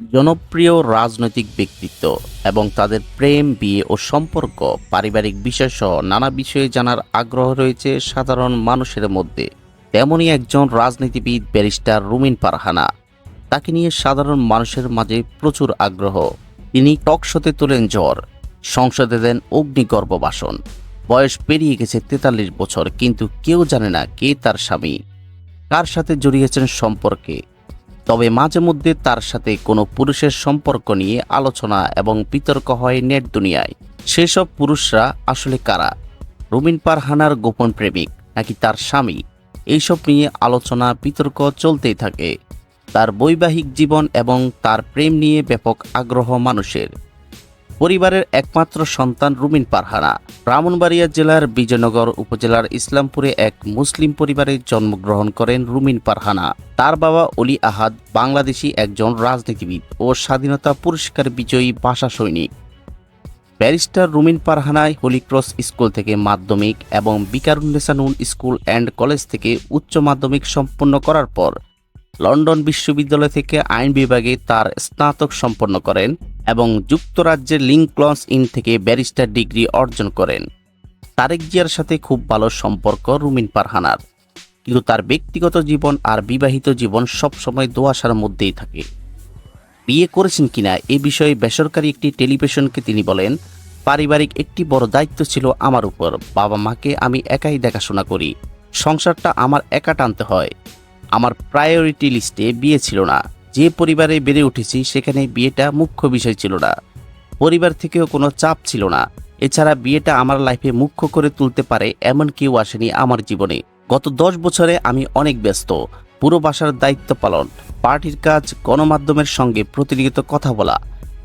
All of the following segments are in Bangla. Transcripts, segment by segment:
জনপ্রিয় রাজনৈতিক ব্যক্তিত্ব এবং তাদের প্রেম, বিয়ে ও সম্পর্ক, পারিবারিক বিষয় সহ নানা বিষয়ে জানার আগ্রহ রয়েছে সাধারণ মানুষের মধ্যে। তেমনই একজন রাজনীতিবিদ, ব্যারিস্টার রুমিন পারহানা তাকে নিয়ে সাধারণ মানুষের মাঝে প্রচুর আগ্রহ। তিনি টকশোতে তোলেন জ্বর, সংসদে দেন অগ্নিগর্ভ ভাষণ। বয়স পেরিয়ে গেছে তেতাল্লিশ বছর, কিন্তু কেউ জানে না কে তার স্বামী। কার সাথে জড়িয়েছেন সম্পর্কে? তবে মাঝে মধ্যে তার সাথে কোনো পুরুষের সম্পর্ক নিয়ে আলোচনা এবং বিতর্ক হয় নেট দুনিয়ায়। সেসব পুরুষরা আসলে কারা? রুমিন পারহানার গোপন প্রেমিক নাকি তার স্বামী? এইসব নিয়ে আলোচনা, বিতর্ক চলতেই থাকে। তার বৈবাহিক জীবন এবং তার প্রেম নিয়ে ব্যাপক আগ্রহ মানুষের। পরিবারের একমাত্র সন্তান রুমিন পারহানা ব্রাহ্মণবাড়িয়া জেলার বিজয়নগর উপজেলার ইসলামপুরে এক মুসলিম পরিবারে জন্মগ্রহণ করেন রুমিন পারহানা। তার বাবা অলি আহাদ বাংলাদেশি একজন রাজনীতিবিদ ও স্বাধীনতা পুরস্কার বিজয়ী ভাষা সৈনিক। ব্যারিস্টার রুমিন পারহানায় হলিক্রস স্কুল থেকে মাধ্যমিক এবং বিকারুন্নেসানুন স্কুল অ্যান্ড কলেজ থেকে উচ্চ মাধ্যমিক সম্পন্ন করার পর লন্ডন বিশ্ববিদ্যালয় থেকে আইন বিভাগে তার স্নাতক সম্পন্ন করেন এবং যুক্তরাজ্যের লিঙ্কলন্স ইন থেকে ব্যারিস্টার ডিগ্রি অর্জন করেন। তারেক জিয়ার সাথে খুব ভালো সম্পর্ক রুমিন পারহানার। কিন্তু তার ব্যক্তিগত জীবন আর বিবাহিত জীবন সবসময় দোয়াশার মধ্যেই থাকে। বিয়ে করেছেন কিনা এ বিষয়ে বেসরকারি একটি টেলিভিশনকে তিনি বলেন, পারিবারিক একটি বড় দায়িত্ব ছিল আমার উপর। বাবা মাকে আমি একাই দেখাশোনা করি। সংসারটা আমার একা টানতে হয়। আমার প্রায়োরিটি লিস্টে বিয়ে ছিল না। যে পরিবারে বেড়ে উঠেছি সেখানে বিয়েটা মুখ্য বিষয় ছিল না। পরিবার থেকেও কোনো চাপ ছিল না। এছাড়া বিয়েটা আমার লাইফে মুখ্য করে তুলতে পারে এমন কেউ আসেনি আমার জীবনে। গত দশ বছরে আমি অনেক ব্যস্ত। পুরো বাসার দায়িত্ব পালন, পার্টির কাজ, গণমাধ্যমের সঙ্গে প্রতিনিয়ত কথা বলা,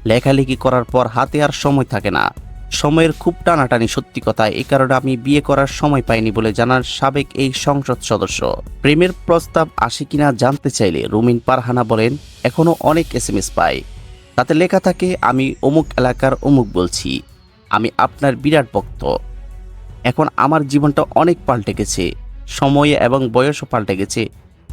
লেখালেখি করার পর হাতে আর সময় থাকে না। সময়ের খুব টানাটানি সত্যি কথা এই কারণে আমি বিয়ে করার সময় পাইনি বলে জানান সাবেক এই সংসদ সদস্য। প্রেমের প্রস্তাব আসে কিনা জানতে চাইলে রুমিন পারহানা বলেন, এখনও অনেক এস এম এস পাই। তাতে লেখা থাকে, আমি অমুক এলাকার অমুক বলছি। আমি আপনার বিরাট ভক্ত। এখন আমার জীবনটা অনেক পাল্টে গেছে। সময়ে এবং বয়সও পাল্টে গেছে।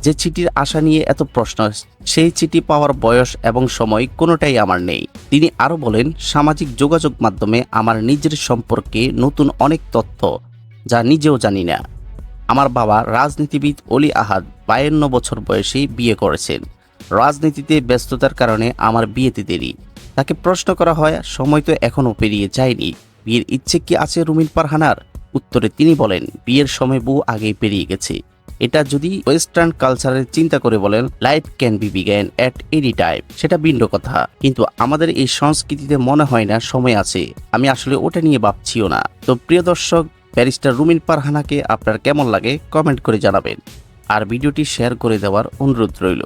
যে চিঠির আশা নিয়ে এত প্রশ্ন, সেই চিঠি পাওয়ার বয়স এবং সময় কোনোটাই আমার নেই। তিনি আরও বলেন, সামাজিক যোগাযোগ মাধ্যমে আমার নিজের সম্পর্কে নতুন অনেক তথ্য যা নিজেও জানি না। আমার বাবা রাজনীতিবিদ অলি আহাদ বায়ান্ন বছর বয়সেই বিয়ে করেছেন। রাজনীতিতে ব্যস্ততার কারণে আমার বিয়েতে দেরি। তাকে প্রশ্ন করা হয়, সময় তো এখনও পেরিয়ে যায়নি। বিয়ের ইচ্ছে কি আছে রুমিন পারহানার? উত্তরে তিনি বলেন, বিয়ের সময় বউ আগেই পেরিয়ে গেছে। এটা যদি ওয়েস্টার্ন কালচারের চিন্তা করে বলেন life can be began at any time সেটা ভিন্ন কথা। কিন্তু আমাদের এই সংস্কৃতিতে মনে হয় না, সময় আছে। আমি আসলে ওটা নিয়ে ভাবছিও না। তো প্রিয় দর্শক, ব্যারিস্টার রুমিন পারহানাকে আপনার কেমন লাগে কমেন্ট করে জানাবেন। আর ভিডিওটি শেয়ার করে দেওয়ার অনুরোধ রইল।